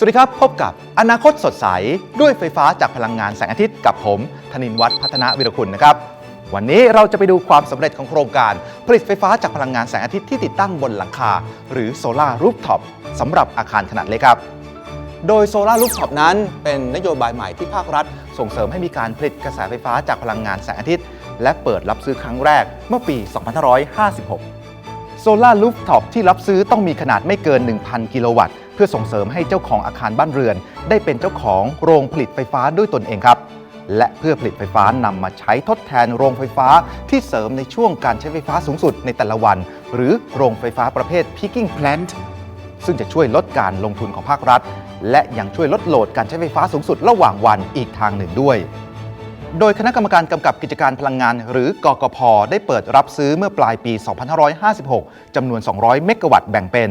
สวัสดีครับ พบกับอนาคตสดใส ด้วยไฟฟ้าจากพลังงานแสงอาทิตย์กับผมธนินวัฒน์พัฒนาวิรคุณนะครับ วันนี้เราจะไปดูความสำเร็จของโครงการ ผลิตไฟฟ้าจากพลังงานแสงอาทิตย์ที่ติดตั้งบนหลังคา หรือโซลารูฟท็อปสำหรับอาคารขนาดเล็กครับ โดยโซลารูฟท็อปนั้น เป็นนโยบายใหม่ที่ภาครัฐ ส่งเสริมให้มีการผลิตกระแสไฟฟ้าจากพลังงานแสงอาทิตย์ และเปิดรับซื้อครั้งแรกเมื่อปี 2556โซลารูฟท็อปที่รับซื้อต้องมีขนาดไม่เกิน 1,000 กิโลวัตต์ พื่อส่งเสริมให้เจ้าของอาคารบ้านเรือน ได้เป็นเจ้าของโรงผลิตไฟฟ้าด้วยตนเองครับ และเพื่อผลิตไฟฟ้านำมาใช้ทดแทนโรงไฟฟ้าที่เสริมในช่วงการใช้ไฟฟ้าสูงสุดในแต่ละวัน หรือโรงไฟฟ้าประเภท peaking plant ซึ่งจะช่วยลดการลงทุนของภาครัฐ และยังช่วยลดโหลดการใช้ไฟฟ้าสูงสุดระหว่างวันอีกทางหนึ่งด้วยโดยคณะกรรมการกำกับกิจการพลังงาน หรือกกพ ได้เปิดรับซื้อเมื่อปลายปี 2556 จำนวน 200 เมกะวัตต์แบ่งเป็น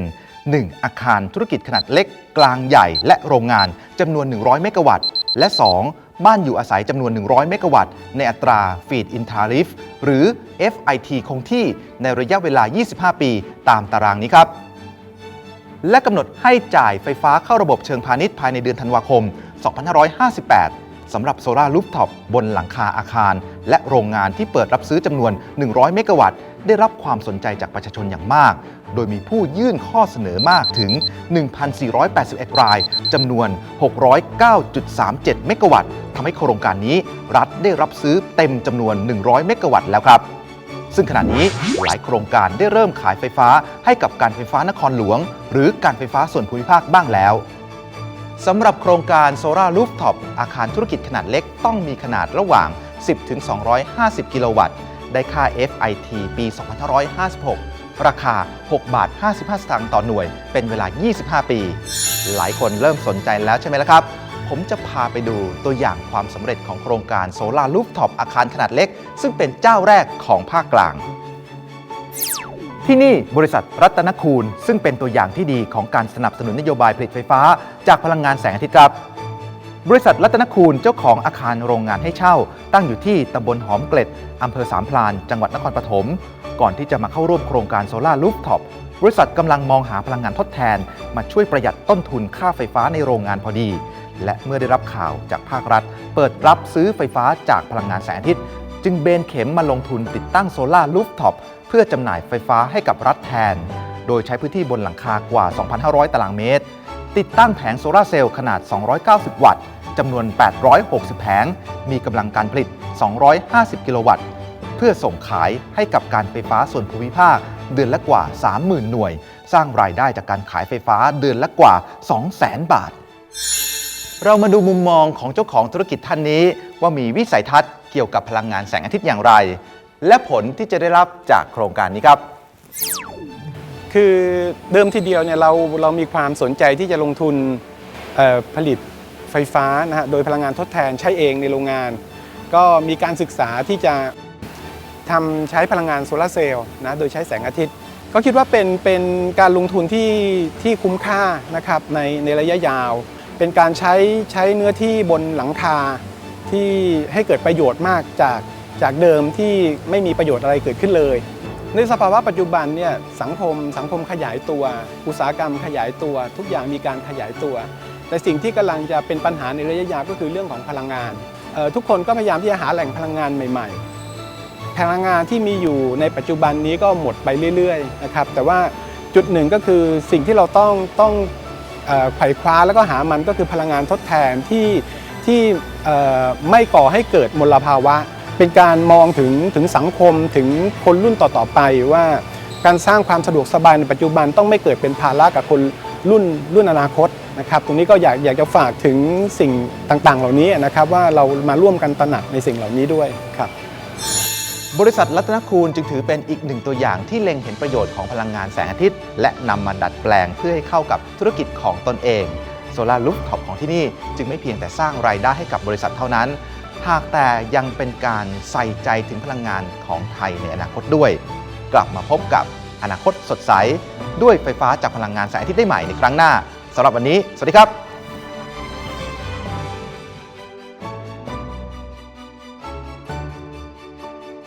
1. อาคารธุรกิจขนาดเล็ก กลางใหญ่และโรงงานจำนวน 100 เมกะวัตต์ และ 2. บ้านอยู่อาศัยจำนวน 100 เมกะวัตต์ ในอัตรา Feed in Tarif หรือ FIT คงที่ในระยะเวลา 25 ปี ตามตารางนี้ครับ และกำหนดให้จ่ายไฟฟ้าเข้าระบบเชิงพาณิชย์ภายในเดือนธันวาคม 2558สำหรับโซลารูฟท็อปบนหลังคาอาคาร และโรงงานที่เปิดรับซื้อจำนวน 100 เมกะวัตต์ ได้รับความสนใจจากประชาชนอย่างมาก โดยมีผู้ยื่นข้อเสนอมากถึง 1,481 รายจำนวน 609.37 เมกะวัตต์ทำให้โครงการนี้รัฐได้รับซื้อเต็มจำนวน 100 เมกะวัตต์แล้วครับซึ่งขณะนี้หลายโครงการได้เริ่มขายไฟฟ้าให้กับการไฟฟ้านครหลวง หรือการไฟฟ้าส่วนภูมิภาคบ้างแล้วสำหรับโครงการโซลารูฟท็อปอาคารธุรกิจขนาดเล็กต้องมีขนาดระหว่าง 10ถึง250 กิโลวัตต์ ได้ค่า FIT ปี 2556 ราคา 6 บาท 55 สตางค์ต่อหน่วย เป็นเวลา 25 ปี หลายคนเริ่มสนใจแล้วใช่ไหมล่ะครับ ผมจะพาไปดูตัวอย่างความสำเร็จของโครงการโซลารูฟท็อปอาคารขนาดเล็ก ซึ่งเป็นเจ้าแรกของภาคกลางที่นี่บริษัทรัตนคูณ ซึ่งเป็นตัวอย่างที่ดีของการสนับสนุนนโยบายผลิตไฟฟ้า จากพลังงานแสงอาทิตย์ครับ บริษัทรัตนคูณเจ้าของอาคารโรงงานให้เช่า ตั้งอยู่ที่ตำบลหอมเกล็ดอำเภอสามพลาน จังหวัดนครปฐม ก่อนที่จะมาเข้าร่วมโครงการโซลารูฟท็อปบริษัทกำลังมองหาพลังงานทดแทน มาช่วยประหยัดต้นทุนค่าไฟฟ้าในโรงงานพอดี และเมื่อได้รับข่าวจากภาครัฐ เปิดรับซื้อไฟฟ้าจากพลังงานแสงอาทิตย์ จึงเบนเข็มมาลงทุนติดตั้งโซลารูฟท็อปเพื่อจำหน่ายไฟฟ้าให้กับรัฐแทน โดยใช้พื้นที่บนหลังคากว่า 2,500 ตารางเมตร ติดตั้งแผงโซลาร์เซลล์ขนาด 290 วัตต์ จำนวน 860 แผง มีกำลังการผลิต 250 กิโลวัตต์ เพื่อส่งขายให้กับการไฟฟ้าส่วนภูมิภาค เดือนละกว่า 30,000 หน่วย สร้างรายได้จากการขายไฟฟ้าเดือนละกว่า 200,000 บาท เรามาดูมุมมองของเจ้าของธุรกิจท่านนี้ ว่ามีวิสัยทัศน์เกี่ยวกับพลังงานแสงอาทิตย์อย่างไร และผลที่จะได้รับจากโครงการนี้ครับคือเดิมทีเดียวเนี่ยเราเรามีความสนใจที่จะลงทุนผลิต ไฟฟ้านะฮะโดยพลังงานทดแทนใช้เองในโรงงาน ก็มีการศึกษาที่จะทำใช้พลังงานโซลาร์เซลล์นะโดยใช้แสงอาทิตย์ ก็คิดว่าเป็นเป็นการลงทุนที่ที่คุ้มค่านะครับในในระยะยาว เป็นการใช้ใช้เนื้อที่บนหลังคาที่ให้เกิดประโยชน์มากจากจากเดิมที่ไม่มีประโยชน์อะไรเกิดขึ้นเลย ในสภาวะปัจจุบันเนี่ยสังคมสังคมขยายตัว อุตสาหกรรมขยายตัว ทุกอย่างมีการขยายตัว แต่สิ่งที่กำลังจะเป็นปัญหาในระยะยาวก็คือเรื่องของพลังงาน ทุกคนก็พยายามที่จะหาแหล่งพลังงานใหม่ๆ พลังงานที่มีอยู่ในปัจจุบันนี้ก็หมดไปเรื่อยๆนะครับแต่ว่าจุดหนึ่งก็คือสิ่งที่เราต้องต้องไขว่คว้าแล้วก็หามันก็คือพลังงานทดแทนที่ที่ไม่ก่อให้เกิดมลภาวะ เป็นการมองถึงถึงสังคมถึงคนรุ่นต่อๆไปว่า การสร้างความสะดวกสบายในปัจจุบันต้องไม่เกิดเป็นภาระกับคน รุ่นรุ่นอนาคตนะครับตรงนี้ก็อยากอยากจะฝากถึงสิ่งต่างๆ เหล่านี้นะครับว่าเรามาร่วมกันตระหนักในสิ่งเหล่านี้ด้วยครับบริษัทรัตนคูณจึงถือเป็นอีกหนึ่งตัวอย่างที่เล็งเห็นประโยชน์ของพลังงานแสงอาทิตย์ และนำมาดัดแปลงเพื่อให้เข้ากับธุรกิจของตนเองโซลารูฟท็อปของที่นี่จึงไม่เพียงแต่สร้างรายได้ให้กับบริษัทเท่านั้น หากแต่ยังเป็นการใส่ใจถึงพลังงานของไทยในอนาคตด้วย กลับมาพบกับ อนาคตสดใส ด้วยไฟฟ้าจากพลังงานแสงอาทิตย์ได้ใหม่ในครั้งหน้าสำหรับวันนี้ สวัสดีครับ